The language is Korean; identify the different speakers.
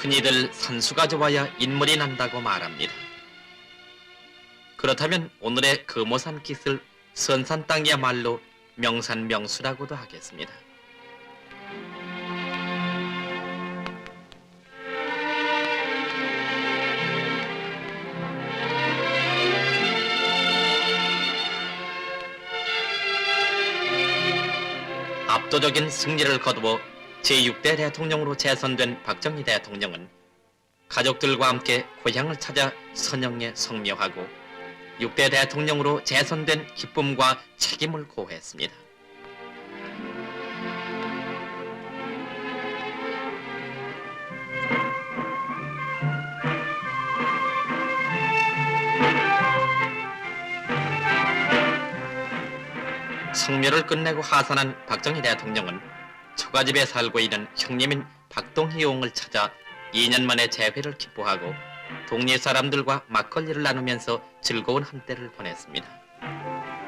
Speaker 1: 흔히들 산수가 좋아야 인물이 난다고 말합니다. 그렇다면 오늘의 금오산 깃을 선산 땅이야말로 명산 명수라고도 하겠습니다. 압도적인 승리를 거두어 제6대 대통령으로 재선된 박정희 대통령은 가족들과 함께 고향을 찾아 선영에 성묘하고 6대 대통령으로 재선된 기쁨과 책임을 고했습니다. 성묘를 끝내고 하산한 박정희 대통령은 처가집에 살고 있는 형님인 박동희용을 찾아 2년 만에 재회를 기뻐하고 동네 사람들과 막걸리를 나누면서 즐거운 한때를 보냈습니다.